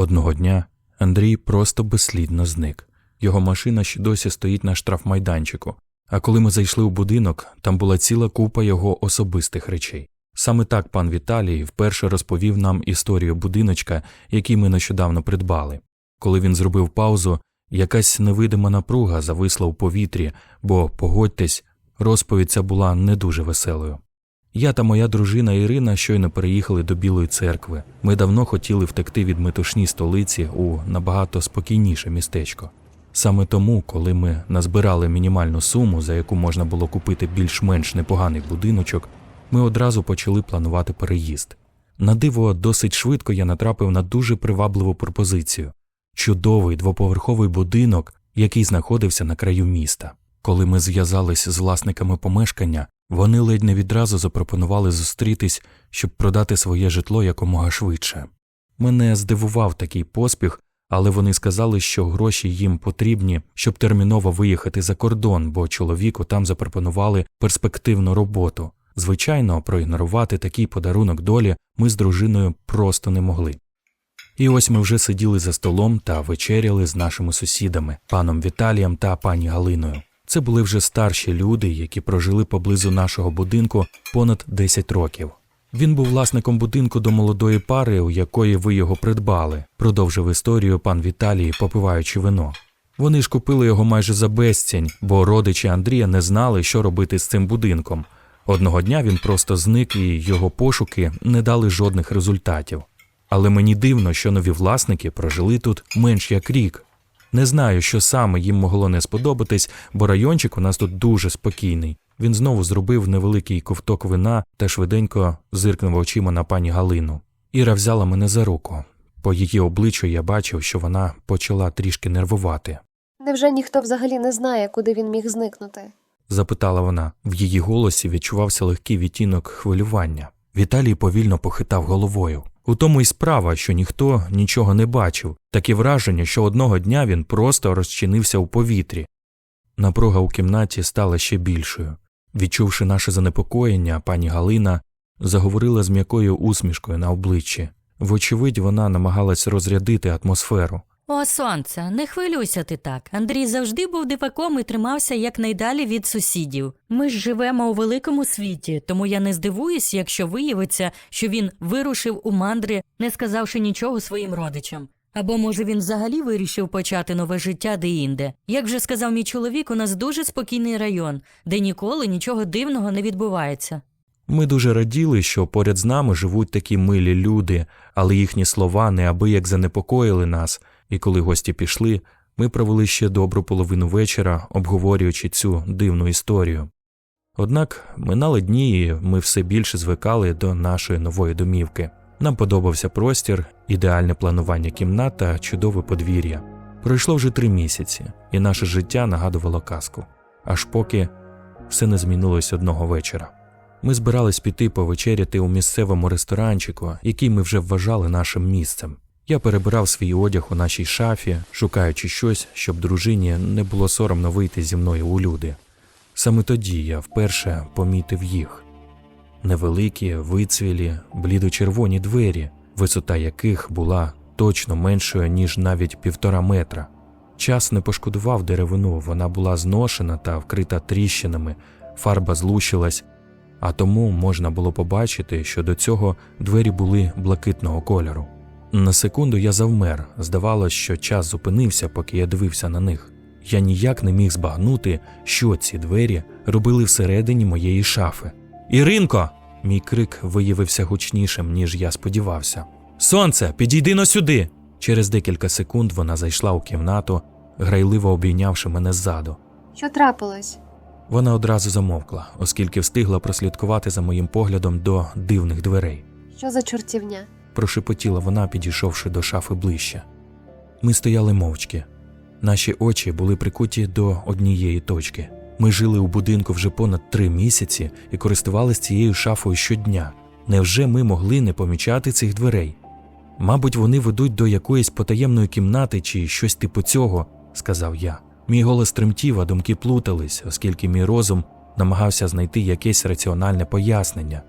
Одного дня Андрій просто безслідно зник. Його машина ще досі стоїть на штрафмайданчику. А коли ми зайшли у будинок, там була ціла купа його особистих речей. Саме так пан Віталій вперше розповів нам історію будиночка, який ми нещодавно придбали. Коли він зробив паузу, якась невидима напруга зависла у повітрі, бо, погодьтесь, розповідь ця була не дуже веселою. Я та моя дружина Ірина щойно переїхали до Білої церкви. Ми давно хотіли втекти від метушні столиці у набагато спокійніше містечко. Саме тому, коли ми назбирали мінімальну суму, за яку можна було купити більш-менш непоганий будиночок, ми одразу почали планувати переїзд. На диво, досить швидко я натрапив на дуже привабливу пропозицію чудовий двоповерховий будинок, який знаходився на краю міста. Коли ми зв'язались з власниками помешкання, вони ледь не відразу запропонували зустрітись, щоб продати своє житло якомога швидше. Мене здивував такий поспіх, але вони сказали, що гроші їм потрібні, щоб терміново виїхати за кордон, бо чоловіку там запропонували перспективну роботу. Звичайно, проігнорувати такий подарунок долі ми з дружиною просто не могли. І ось ми вже сиділи за столом та вечеряли з нашими сусідами, паном Віталієм та пані Галиною. Це були вже старші люди, які прожили поблизу нашого будинку понад 10 років. Він був власником будинку до молодої пари, у якої ви його придбали, продовжив історію пан Віталій, попиваючи вино. Вони ж купили його майже за безцінь, бо родичі Андрія не знали, що робити з цим будинком. Одного дня він просто зник і його пошуки не дали жодних результатів. Але мені дивно, що нові власники прожили тут менш як рік. Не знаю, що саме їм могло не сподобатись, бо райончик у нас тут дуже спокійний. Він знову зробив невеликий ковток вина та швиденько зиркнув очима на пані Галину. Іра взяла мене за руку. По її обличчю я бачив, що вона почала трішки нервувати. Невже ніхто взагалі не знає, куди він міг зникнути? запитала вона. В її голосі відчувався легкий відтінок хвилювання. Віталій повільно похитав головою. У тому й справа, що ніхто нічого не бачив, таке враження, що одного дня він просто розчинився у повітрі. Напруга у кімнаті стала ще більшою. Відчувши наше занепокоєння, пані Галина заговорила з м'якою усмішкою на обличчі. Вочевидь, вона намагалась розрядити атмосферу. О, сонце, не хвилюйся ти так. Андрій завжди був диваком і тримався якнайдалі від сусідів. Ми ж живемо у великому світі, тому я не здивуюсь, якщо виявиться, що він вирушив у мандри, не сказавши нічого своїм родичам. Або, може, він взагалі вирішив почати нове життя де-інде. Як вже сказав мій чоловік, у нас дуже спокійний район, де ніколи нічого дивного не відбувається. Ми дуже раділи, що поряд з нами живуть такі милі люди, але їхні слова неабияк занепокоїли нас, і коли гості пішли, ми провели ще добру половину вечора, обговорюючи цю дивну історію. Однак минали дні, і ми все більше звикали до нашої нової домівки. Нам подобався простір, ідеальне планування кімнат та чудове подвір'я. Пройшло вже три місяці, і наше життя нагадувало казку, аж поки все не змінилось одного вечора. Ми збирались піти повечеряти у місцевому ресторанчику, який ми вже вважали нашим місцем. Я перебирав свій одяг у нашій шафі, шукаючи щось, щоб дружині не було соромно вийти зі мною у люди. Саме тоді я вперше помітив їх невеликі, вицвілі, блідочервоні двері, висота яких була точно меншою, ніж навіть півтора метра. Час не пошкодував деревину, вона була зношена та вкрита тріщинами, фарба злущилась, а тому можна було побачити, що до цього двері були блакитного кольору. На секунду я завмер, здавалось, що час зупинився, поки я дивився на них. Я ніяк не міг збагнути, що ці двері робили всередині моєї шафи. Іринко! Мій крик виявився гучнішим, ніж я сподівався. Сонце, підійди но сюди. Через декілька секунд вона зайшла у кімнату, грайливо обійнявши мене ззаду. Що трапилось? Вона одразу замовкла, оскільки встигла прослідкувати за моїм поглядом до дивних дверей. Що за чортівня? Прошепотіла вона, підійшовши до шафи ближче. Ми стояли мовчки. Наші очі були прикуті до однієї точки. Ми жили у будинку вже понад три місяці і користувалися цією шафою щодня. Невже ми могли не помічати цих дверей? Мабуть, вони ведуть до якоїсь потаємної кімнати чи щось типу цього, сказав я. Мій голос тремтів, а думки плутались, оскільки мій розум намагався знайти якесь раціональне пояснення.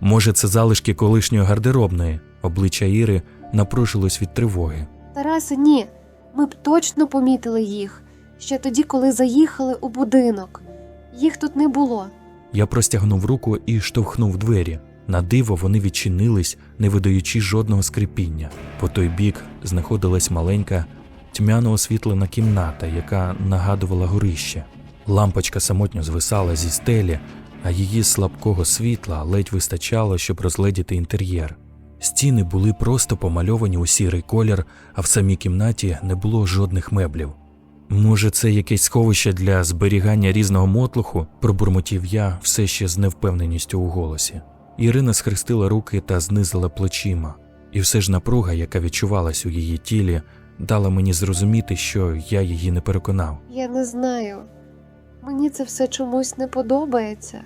Може, це залишки колишньої гардеробної, обличчя Іри напружилось від тривоги. Тарасе, ні. Ми б точно помітили їх ще тоді, коли заїхали у будинок. Їх тут не було. Я простягнув руку і штовхнув двері. На диво вони відчинились, не видаючи жодного скрипіння. По той бік знаходилась маленька, тьмяно освітлена кімната, яка нагадувала горище. Лампочка самотньо звисала зі стелі, а її слабкого світла ледь вистачало, щоб розгледіти інтер'єр. Стіни були просто помальовані у сірий колір, а в самій кімнаті не було жодних меблів. Може, це якесь сховище для зберігання різного мотлуху, пробурмотів я все ще з невпевненістю у голосі. Ірина схрестила руки та знизила плечима, і все ж напруга, яка відчувалась у її тілі, дала мені зрозуміти, що я її не переконав. Я не знаю. Мені це все чомусь не подобається.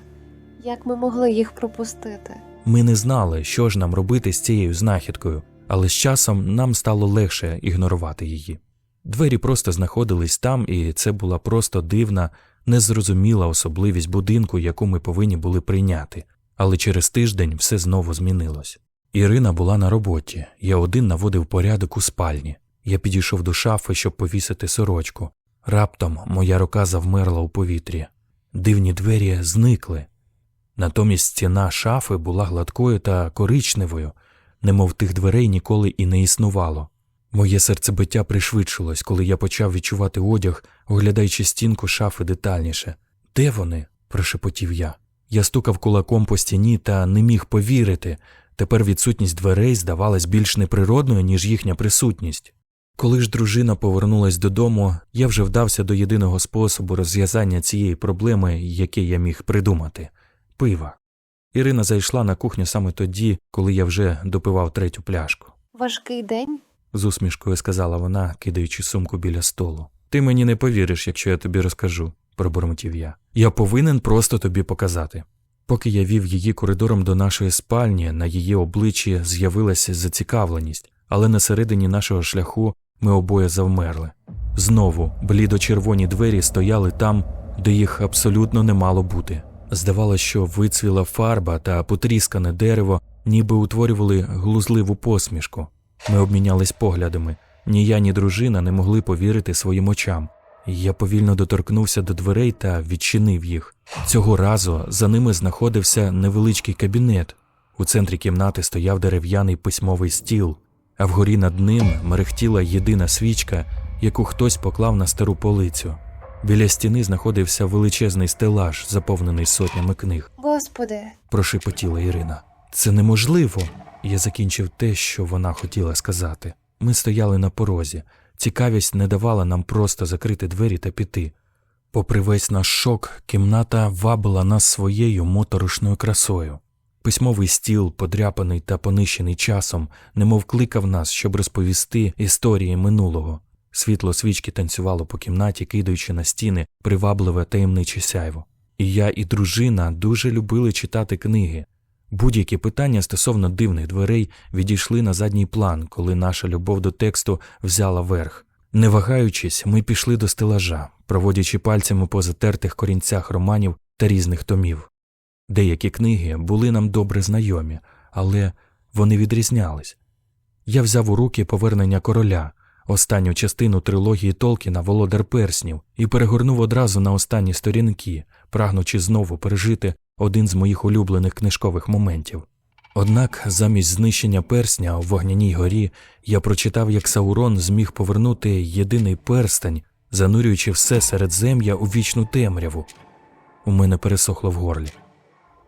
Як ми могли їх пропустити? Ми не знали, що ж нам робити з цією знахідкою, але з часом нам стало легше ігнорувати її. Двері просто знаходились там, і це була просто дивна, незрозуміла особливість будинку, яку ми повинні були прийняти. Але через тиждень все знову змінилось. Ірина була на роботі, я один наводив порядок у спальні. Я підійшов до шафи, щоб повісити сорочку. Раптом моя рука завмерла у повітрі. Дивні двері зникли. Натомість стіна шафи була гладкою та коричневою, немов тих дверей ніколи і не існувало. Моє серцебиття пришвидшилось, коли я почав відчувати одяг, оглядаючи стінку шафи детальніше. Де вони? прошепотів я. Я стукав кулаком по стіні та не міг повірити. Тепер відсутність дверей здавалась більш неприродною, ніж їхня присутність. Коли ж дружина повернулась додому, я вже вдався до єдиного способу розв'язання цієї проблеми, який я міг придумати пива. Ірина зайшла на кухню саме тоді, коли я вже допивав третю пляшку. Важкий день? З усмішкою сказала вона, кидаючи сумку біля столу. Ти мені не повіриш, якщо я тобі розкажу, пробурмотів я. Я повинен просто тобі показати. Поки я вів її коридором до нашої спальні, на її обличчі з'явилася зацікавленість, але на середині нашого шляху ми обоє завмерли. Знову блідо-червоні двері стояли там, де їх абсолютно не мало бути. Здавалося, що вицвіла фарба та потріскане дерево ніби утворювали глузливу посмішку. Ми обмінялись поглядами. Ні я, ні дружина не могли повірити своїм очам. Я повільно доторкнувся до дверей та відчинив їх. Цього разу за ними знаходився невеличкий кабінет. У центрі кімнати стояв дерев'яний письмовий стіл, а вгорі над ним мерехтіла єдина свічка, яку хтось поклав на стару полицю. Біля стіни знаходився величезний стелаж, заповнений сотнями книг. Господи, Прошепотіла Ірина. Це неможливо. Я закінчив те, що вона хотіла сказати. Ми стояли на порозі. Цікавість не давала нам просто закрити двері та піти. Попри весь наш шок, кімната вабила нас своєю моторошною красою. Письмовий стіл, подряпаний та понищений часом, немов кликав нас, щоб розповісти історії минулого. Світло свічки танцювало по кімнаті, кидаючи на стіни привабливе таємниче сяйво. І я, і дружина дуже любили читати книги. Будь-які питання стосовно дивних дверей відійшли на задній план, коли наша любов до тексту взяла верх. Не вагаючись, ми пішли до стелажа, проводячи пальцями по затертих корінцях романів та різних томів. Деякі книги були нам добре знайомі, але вони відрізнялись. Я взяв у руки повернення короля, останню частину трилогії Толкіна Володар Перснів, і перегорнув одразу на останні сторінки, прагнучи знову пережити один з моїх улюблених книжкових моментів. Однак, замість знищення персня у вогняній горі, я прочитав, як Саурон зміг повернути єдиний перстень, занурюючи все середзем'я у вічну темряву. У мене пересохло в горлі.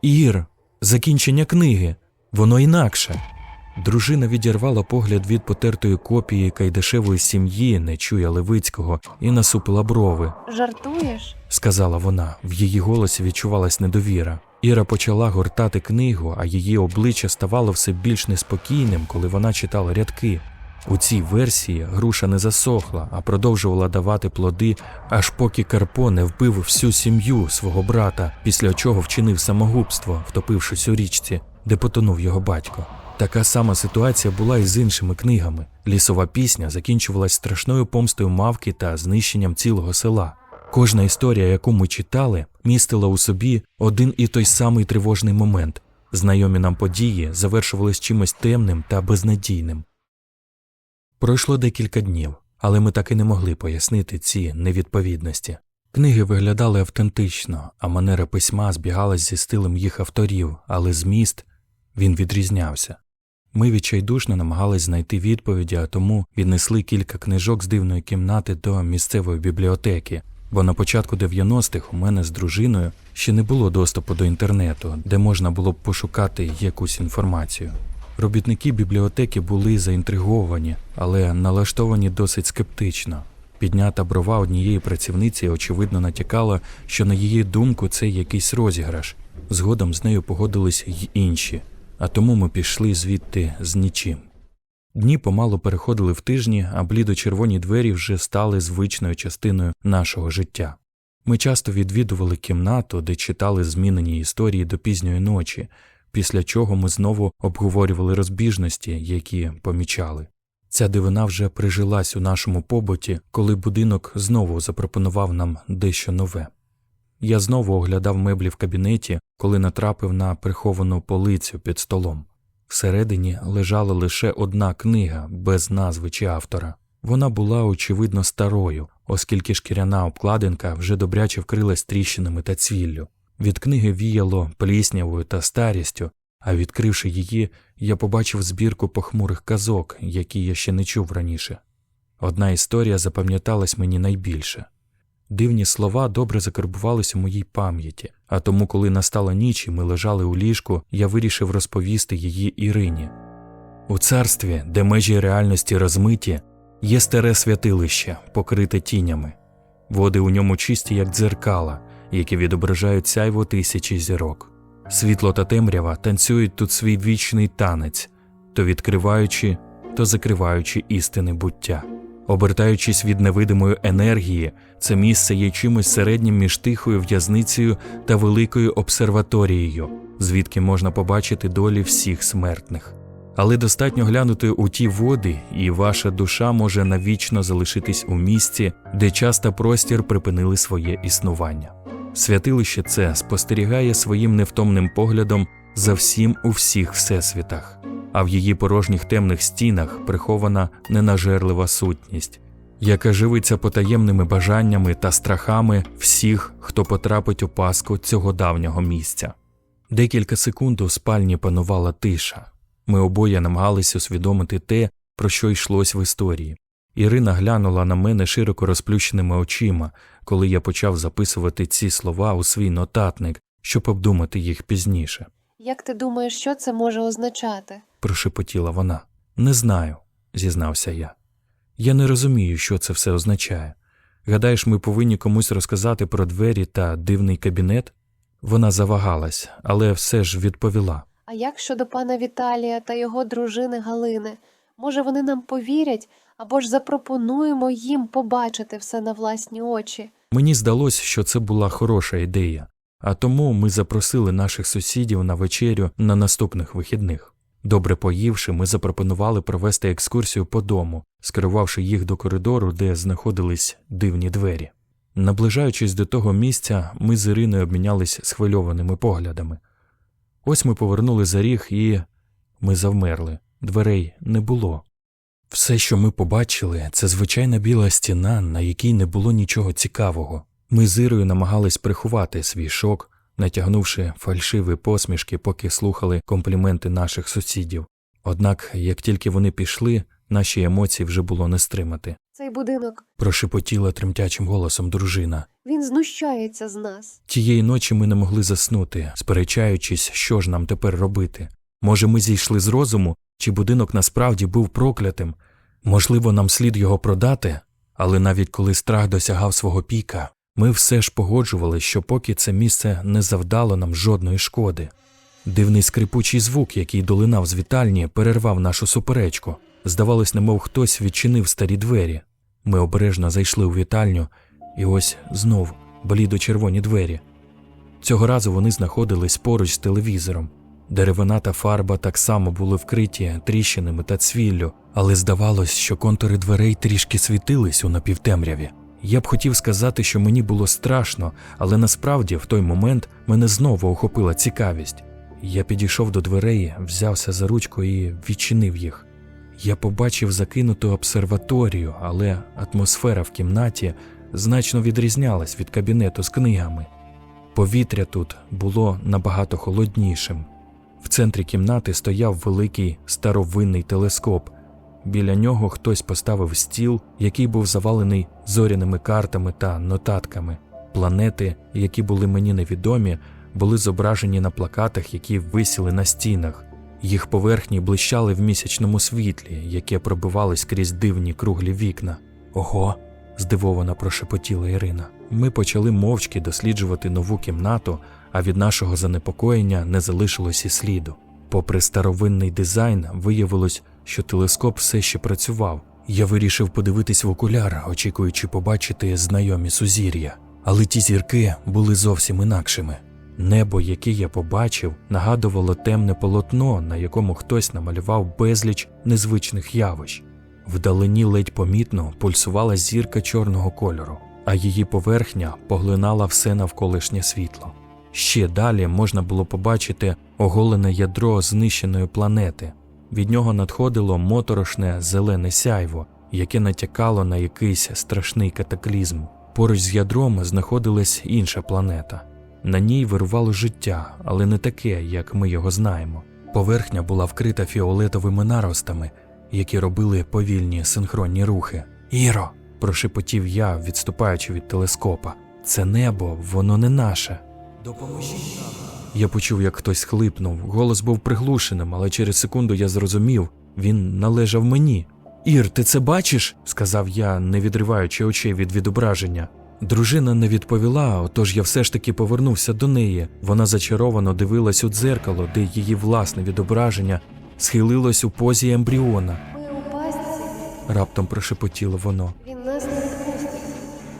Ір, закінчення книги, воно інакше. Дружина відірвала погляд від потертої копії кайдашевої сім'ї Нечуя Левицького і насупила брови жартуєш? сказала вона. В її голосі відчувалась недовіра. Іра почала гортати книгу, а її обличчя ставало все більш неспокійним, коли вона читала рядки. У цій версії груша не засохла, а продовжувала давати плоди, аж поки Карпо не вбив всю сім'ю свого брата, після чого вчинив самогубство, втопившись у річці, де потонув його батько. Така сама ситуація була і з іншими книгами. Лісова пісня закінчувалась страшною помстою мавки та знищенням цілого села. Кожна історія, яку ми читали, містила у собі один і той самий тривожний момент. Знайомі нам події завершувались чимось темним та безнадійним. Пройшло декілька днів, але ми так і не могли пояснити ці невідповідності. Книги виглядали автентично, а манера письма збігалась зі стилем їх авторів, але зміст він відрізнявся. Ми відчайдушно намагались знайти відповіді, а тому віднесли кілька книжок з дивної кімнати до місцевої бібліотеки, бо на початку 90-х у мене з дружиною ще не було доступу до інтернету, де можна було б пошукати якусь інформацію. Робітники бібліотеки були заінтриговані, але налаштовані досить скептично. Піднята брова однієї працівниці очевидно натякала, що на її думку це якийсь розіграш. Згодом з нею погодились й інші, а тому ми пішли звідти з нічим. Дні помалу переходили в тижні, а блідо-червоні двері вже стали звичною частиною нашого життя. Ми часто відвідували кімнату, де читали змінені історії до пізньої ночі, після чого ми знову обговорювали розбіжності, які помічали. Ця дивина вже прижилась у нашому побуті, коли будинок знову запропонував нам дещо нове. Я знову оглядав меблі в кабінеті, коли натрапив на приховану полицю під столом. Всередині лежала лише одна книга без назви чи автора. Вона була очевидно старою, оскільки шкіряна обкладинка вже добряче вкрилась тріщинами та цвіллю. Від книги віяло пліснявою та старістю, а відкривши її, я побачив збірку похмурих казок, які я ще не чув раніше. Одна історія запам'яталась мені найбільше. Дивні слова добре закарбувались у моїй пам'яті, а тому, коли настала ніч і ми лежали у ліжку, я вирішив розповісти її Ірині. У царстві, де межі реальності розмиті, є старе святилище, покрите тінями. Води у ньому чисті, як дзеркала, які відображають сяйво тисячі зірок. Світло та темрява танцюють тут свій вічний танець, то відкриваючи, то закриваючи істини буття. Обертаючись від невидимої енергії, це місце є чимось середнім між тихою в'язницею та великою обсерваторією, звідки можна побачити долі всіх смертних. Але достатньо глянути у ті води, і ваша душа може навічно залишитись у місці, де час та простір припинили своє існування. Святилище це спостерігає своїм невтомним поглядом за всім у всіх всесвітах, а в її порожніх темних стінах прихована ненажерлива сутність, яка живиться потаємними бажаннями та страхами всіх, хто потрапить у паску цього давнього місця. Декілька секунд у спальні панувала тиша. Ми обоє намагались усвідомити те, про що йшлось в історії. Ірина глянула на мене широко розплющеними очима, коли я почав записувати ці слова у свій нотатник, щоб обдумати їх пізніше. Як ти думаєш, що це може означати? Прошепотіла вона. Не знаю, зізнався я. Я не розумію, що це все означає. Гадаєш, ми повинні комусь розказати про двері та дивний кабінет? Вона завагалась, але все ж відповіла. А як щодо пана Віталія та його дружини Галини? Може, вони нам повірять або ж запропонуємо їм побачити все на власні очі? Мені здалось, що це була хороша ідея, а тому ми запросили наших сусідів на вечерю на наступних вихідних. Добре поївши, ми запропонували провести екскурсію по дому, скерувавши їх до коридору, де знаходились дивні двері. Наближаючись до того місця, ми з Іриною обмінялись схвильованими поглядами. Ось ми повернули за ріг і ми завмерли. Дверей не було. Все, що ми побачили, це звичайна біла стіна, на якій не було нічого цікавого. Ми з Ірою намагались приховати свій шок, натягнувши фальшиві посмішки, поки слухали компліменти наших сусідів. Однак, як тільки вони пішли, наші емоції вже було не стримати. Цей будинок Прошепотіла тремтячим голосом дружина. він знущається з нас. Тієї ночі ми не могли заснути, сперечаючись, що ж нам тепер робити. Може, ми зійшли з розуму, чи будинок насправді був проклятим? Можливо, нам слід його продати, але навіть коли страх досягав свого піка, ми все ж погоджували, що поки це місце не завдало нам жодної шкоди. Дивний скрипучий звук, який долинав з вітальні, перервав нашу суперечку. Здавалось, немов хтось відчинив старі двері. Ми обережно зайшли у вітальню, і ось знов блідо-червоні двері. Цього разу вони знаходились поруч з телевізором. Деревина та фарба так само були вкриті тріщинами та цвіллю, але здавалось, що контури дверей трішки світились у напівтемряві. Я б хотів сказати, що мені було страшно, але насправді в той момент мене знову охопила цікавість. Я підійшов до дверей, взявся за ручку і відчинив їх. Я побачив закинуту обсерваторію, але атмосфера в кімнаті значно відрізнялась від кабінету з книгами. Повітря тут було набагато холоднішим. В центрі кімнати стояв великий старовинний телескоп. Біля нього хтось поставив стіл, який був завалений зоряними картами та нотатками. Планети, які були мені невідомі, були зображені на плакатах, які висіли на стінах. Їх поверхні блищали в місячному світлі, яке пробивалось крізь дивні круглі вікна. Ого. здивовано прошепотіла Ірина. Ми почали мовчки досліджувати нову кімнату, а від нашого занепокоєння не залишилось і сліду. Попри старовинний дизайн, виявилось, що телескоп все ще працював. Я вирішив подивитись в окуляр, очікуючи побачити знайомі сузір'я. Але ті зірки були зовсім інакшими. Небо, яке я побачив, нагадувало темне полотно, на якому хтось намалював безліч незвичних явищ. Вдалині ледь помітно пульсувала зірка чорного кольору, а її поверхня поглинала все навколишнє світло. Ще далі можна було побачити оголене ядро знищеної планети. Від нього надходило моторошне зелене сяйво, яке натякало на якийсь страшний катаклізм. Поруч з ядром знаходилась інша планета. На ній вирувало життя, але не таке, як ми його знаємо. Поверхня була вкрита фіолетовими наростами, які робили повільні синхронні рухи. Іро, прошепотів я, відступаючи від телескопа. Це небо, воно не наше. Допоможіть нам. Я почув, як хтось хлипнув. Голос був приглушеним, але через секунду я зрозумів, він належав мені. Ір, ти це бачиш? сказав я, не відриваючи очей від відображення. Дружина не відповіла, отож я все ж таки повернувся до неї. Вона зачаровано дивилась у дзеркало, де її власне відображення схилилось у позі ембріона. Раптом прошепотіло воно. він нас не.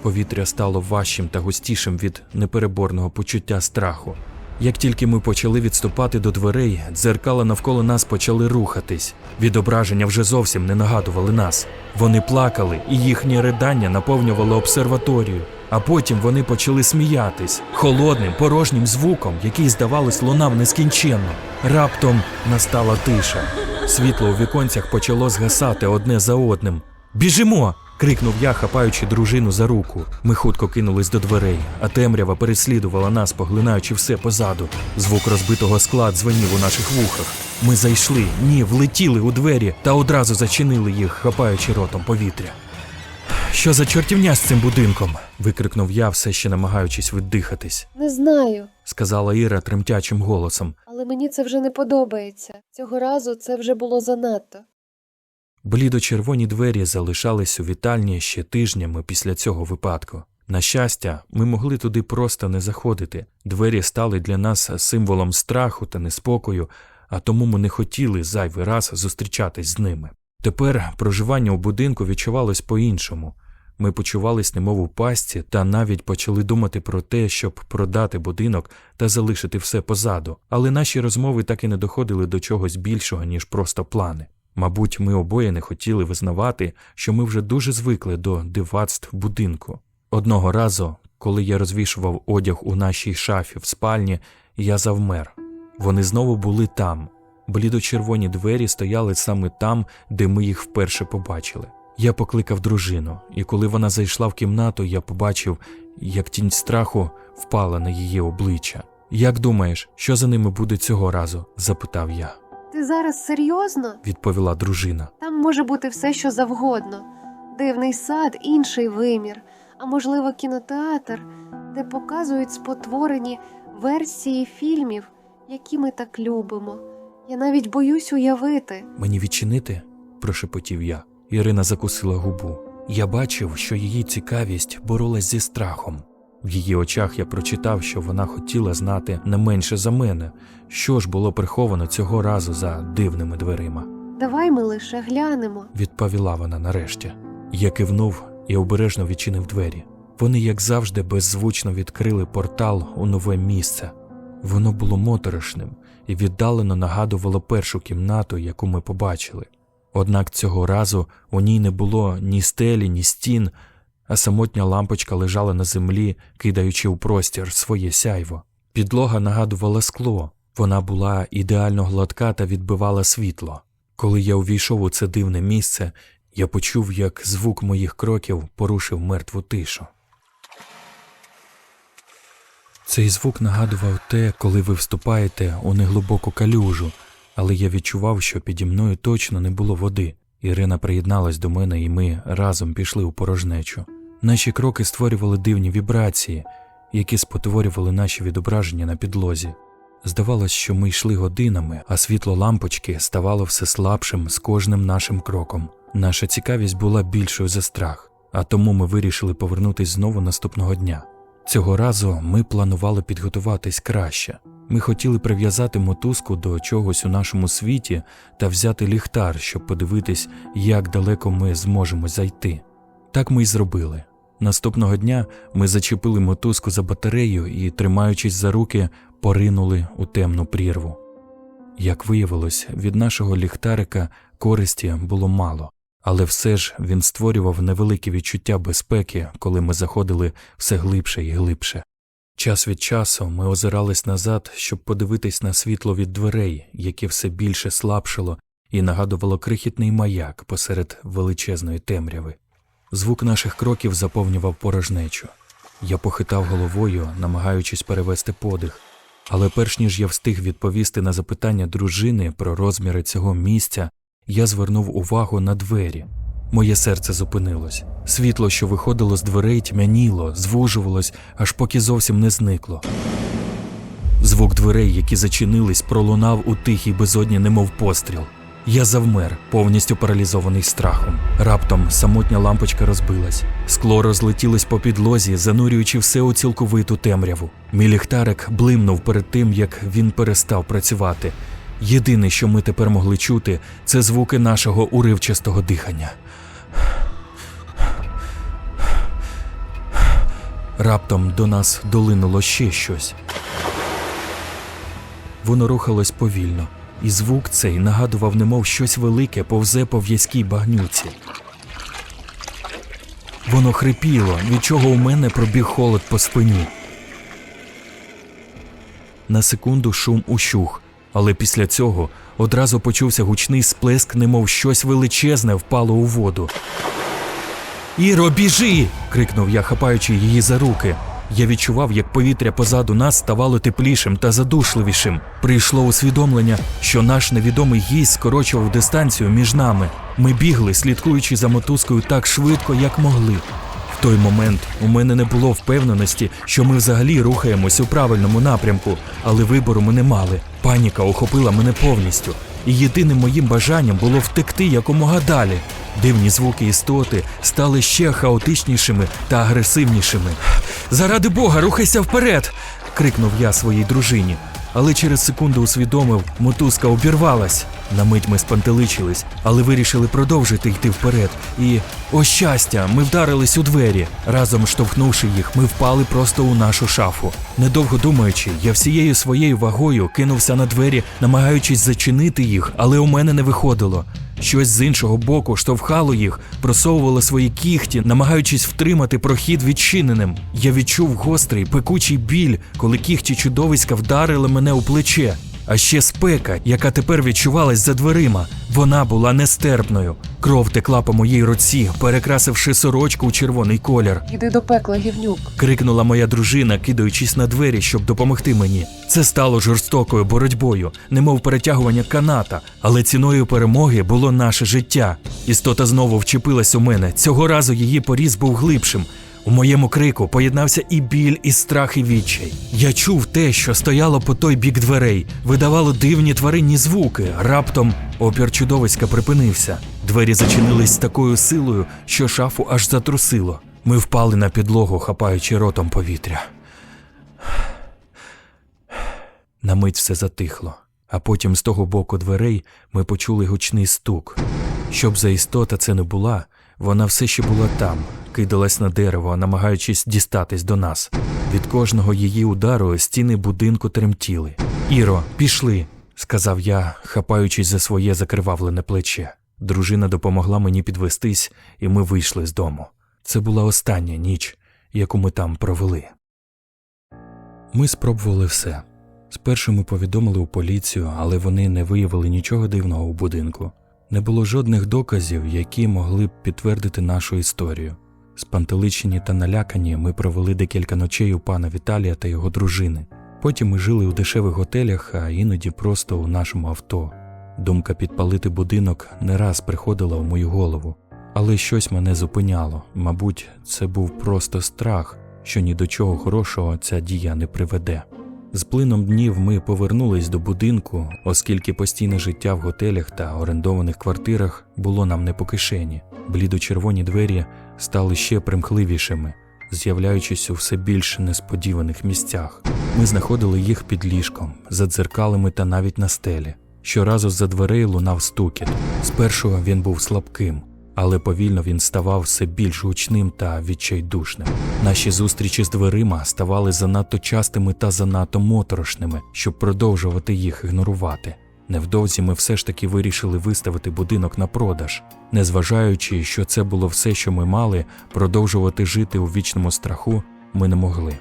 Повітря стало важчим та густішим від непереборного почуття страху. Як тільки ми почали відступати до дверей, дзеркала навколо нас почали рухатись. Відображення вже зовсім не нагадували нас. Вони плакали, і їхнє ридання наповнювало обсерваторію. А потім вони почали сміятись холодним, порожнім звуком, який, здавалось, лунав нескінченно. Раптом настала тиша. Світло у віконцях почало згасати одне за одним. Біжимо! Крикнув я, хапаючи дружину за руку. Ми хутко кинулись до дверей, а темрява переслідувала нас, поглинаючи все позаду. Звук розбитого скла дзвенів у наших вухах. Ми зайшли, ні, влетіли у двері та одразу зачинили їх, хапаючи ротом повітря. Що за чортівня з цим будинком? викрикнув я, все ще намагаючись віддихатись, Не знаю, сказала Іра тремтячим голосом. але мені це вже не подобається. Цього разу це вже було занадто. Блідо-червоні двері залишались у вітальні ще тижнями після цього випадку. На щастя, ми могли туди просто не заходити. Двері стали для нас символом страху та неспокою, а тому ми не хотіли зайвий раз зустрічатись з ними. Тепер проживання у будинку відчувалось по-іншому. Ми почувались немов у пастці та навіть почали думати про те, щоб продати будинок та залишити все позаду, але наші розмови так і не доходили до чогось більшого, ніж просто плани. Мабуть, ми обоє не хотіли визнавати, що ми вже дуже звикли до дивацтв будинку. Одного разу, коли я розвішував одяг у нашій шафі в спальні, я завмер. Вони знову були там. Блідо-червоні двері стояли саме там, де ми їх вперше побачили. Я покликав дружину, і коли вона зайшла в кімнату, я побачив, як тінь страху впала на її обличчя. Як думаєш, що за ними буде цього разу? запитав я. Ти зараз серйозно? Відповіла дружина. Там може бути все, що завгодно. Дивний сад, інший вимір, а можливо, кінотеатр, де показують спотворені версії фільмів, які ми так любимо. Я навіть боюсь уявити. Мені відчинити? прошепотів я. Ірина закусила губу. Я бачив, що її цікавість боролась зі страхом. В її очах я прочитав, що вона хотіла знати не менше за мене, що ж було приховано цього разу за дивними дверима. Давай ми лише глянемо. Відповіла вона нарешті. Я кивнув і обережно відчинив двері. Вони, як завжди, беззвучно відкрили портал у нове місце. Воно було моторошним і віддалено нагадувало першу кімнату, яку ми побачили. Однак цього разу у ній не було ні стелі, ні стін, а самотня лампочка лежала на землі, кидаючи у простір своє сяйво. Підлога нагадувала скло, вона була ідеально гладка та відбивала світло. Коли я увійшов у це дивне місце, я почув, як звук моїх кроків порушив мертву тишу. Цей звук нагадував те, коли ви вступаєте у неглибоку калюжу, але я відчував, що піді мною точно не було води. Ірина приєдналась до мене, і ми разом пішли у порожнечу. Наші кроки створювали дивні вібрації, які спотворювали наші відображення на підлозі. Здавалось, що ми йшли годинами, а світло лампочки ставало все слабшим з кожним нашим кроком. Наша цікавість була більшою за страх, а тому ми вирішили повернутись знову наступного дня. Цього разу ми планували підготуватись краще. Ми хотіли прив'язати мотузку до чогось у нашому світі та взяти ліхтар, щоб подивитись, як далеко ми зможемо зайти. Так ми й зробили. Наступного дня ми зачепили мотузку за батарею і, тримаючись за руки, поринули у темну прірву. Як виявилось, від нашого ліхтарика користі було мало, але все ж він створював невелике відчуття безпеки, коли ми заходили все глибше і глибше. Час від часу ми озирались назад, щоб подивитись на світло від дверей, яке все більше слабшало і нагадувало крихітний маяк посеред величезної темряви. Звук наших кроків заповнював порожнечу. Я похитав головою, намагаючись перевести подих, але перш ніж я встиг відповісти на запитання дружини про розміри цього місця, я звернув увагу на двері. Моє серце зупинилось. Світло, що виходило з дверей, тьмяніло, звужувалось, аж поки зовсім не зникло. Звук дверей, які зачинились, пролунав у тихій безодні, немов постріл. Я завмер, повністю паралізований страхом. Раптом самотня лампочка розбилась. Скло розлетілось по підлозі, занурюючи все у цілковиту темряву. Мій ліхтарик блимнув перед тим, як він перестав працювати. Єдине, що ми тепер могли чути, це звуки нашого уривчастого дихання. Раптом до нас долинуло ще щось. Воно рухалось повільно, і звук цей нагадував, немов щось велике повзе по в'язкій багнюці. Воно хрипіло, від чого у мене пробіг холод по спині. На секунду шум ущух, але після цього одразу почувся гучний сплеск, немов щось величезне впало у воду. Іро, біжи. крикнув я, хапаючи її за руки. Я відчував, як повітря позаду нас ставало теплішим та задушливішим. Прийшло усвідомлення, що наш невідомий гість скорочував дистанцію між нами. Ми бігли, слідкуючи за мотузкою так швидко, як могли. В той момент у мене не було впевненості, що ми взагалі рухаємось у правильному напрямку, але вибору ми не мали. Паніка охопила мене повністю, і єдиним моїм бажанням було втекти якомога далі. Дивні звуки істоти стали ще хаотичнішими та агресивнішими. Заради Бога, рухайся вперед! крикнув я своїй дружині. Але через секунду усвідомив, мотузка обірвалась. На мить ми спантеличились, але вирішили продовжити йти вперед. І, о щастя, ми вдарились у двері. Разом штовхнувши їх, ми впали просто у нашу шафу. Недовго думаючи, я всією своєю вагою кинувся на двері, намагаючись зачинити їх, але у мене не виходило. Щось з іншого боку штовхало їх, просовувало свої кіхті, намагаючись втримати прохід відчиненим. Я відчув гострий, пекучий біль, коли кіхті чудовиська вдарили мене у плече. А ще спека, яка тепер відчувалась за дверима, вона була нестерпною. Кров текла по моїй руці, перекрасивши сорочку у червоний колір. Іди до пекла, гівнюк. крикнула моя дружина, кидаючись на двері, щоб допомогти мені. Це стало жорстокою боротьбою, немов перетягування каната, але ціною перемоги було наше життя. Істота знову вчепилась у мене. Цього разу її поріз був глибшим. У моєму крику поєднався і біль, і страх, і відчай. Я чув те, що стояло по той бік дверей, видавало дивні тваринні звуки. Раптом опір чудовиська припинився. Двері зачинились з такою силою, що шафу аж затрусило. Ми впали на підлогу, хапаючи ротом повітря. На мить все затихло, а потім з того боку дверей ми почули гучний стук. Щоб за істота це не була, вона все ще була там, кидалась на дерево, намагаючись дістатись до нас. Від кожного її удару стіни будинку тремтіли. Іро, пішли, сказав я, хапаючись за своє закривавлене плече. Дружина допомогла мені підвестись, і ми вийшли з дому. Це була остання ніч, яку ми там провели. Ми спробували все. Спершу ми повідомили у поліцію, але вони не виявили нічого дивного у будинку. Не було жодних доказів, які могли б підтвердити нашу історію. Спантеличені та налякані ми провели декілька ночей у пана Віталія та його дружини. Потім ми жили у дешевих готелях, а іноді просто у нашому авто. Думка підпалити будинок не раз приходила у мою голову, але щось мене зупиняло. Мабуть, це був просто страх, що ні до чого хорошого ця дія не приведе. З плином днів ми повернулись до будинку, оскільки постійне життя в готелях та орендованих квартирах було нам не по кишені. Блідо-червоні двері стали ще примхливішими, з'являючись у все більш несподіваних місцях. Ми знаходили їх під ліжком, за дзеркалами та навіть на стелі. Щоразу з-за дверей лунав стукіт. Спершу він був слабким, але повільно він ставав все більш гучним та відчайдушним. Наші зустрічі з дверима ставали занадто частими та занадто моторошними, щоб продовжувати їх ігнорувати. Невдовзі ми все ж таки вирішили виставити будинок на продаж, незважаючи, що це було все, що ми мали, продовжувати жити у вічному страху ми не могли.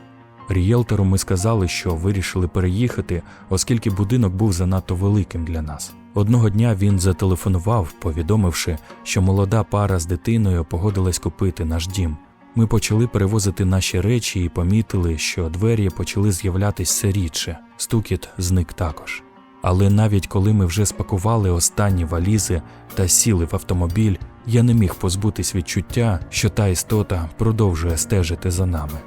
Рієлтору ми сказали, що вирішили переїхати, оскільки будинок був занадто великим для нас. Одного дня він зателефонував, повідомивши, що молода пара з дитиною погодилась купити наш дім. Ми почали перевозити наші речі і помітили, що двері почали з'являтись все рідше. Стукіт зник також. Але навіть коли ми вже спакували останні валізи та сіли в автомобіль, я не міг позбутись відчуття, що та істота продовжує стежити за нами.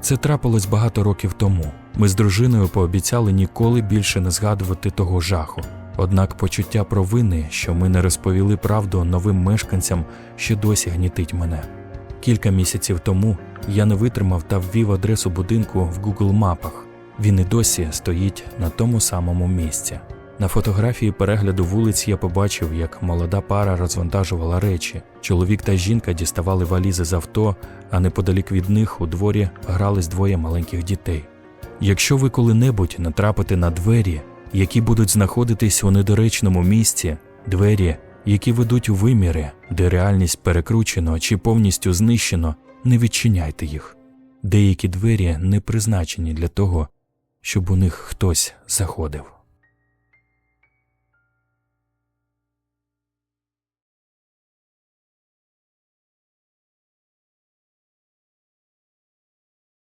Це трапилось багато років тому. Ми з дружиною пообіцяли ніколи більше не згадувати того жаху. Однак почуття провини, що ми не розповіли правду новим мешканцям, ще досі гнітить мене. Кілька місяців тому я не витримав та ввів адресу будинку в Google мапах. Він і досі стоїть на тому самому місці. На фотографії перегляду вулиць я побачив, як молода пара розвантажувала речі. Чоловік та жінка діставали валізи з авто, а неподалік від них у дворі грались двоє маленьких дітей. Якщо ви коли-небудь натрапите на двері, які будуть знаходитись у недоречному місці, двері, які ведуть у виміри, де реальність перекручено чи повністю знищено, не відчиняйте їх. Деякі двері не призначені для того, щоб у них хтось заходив.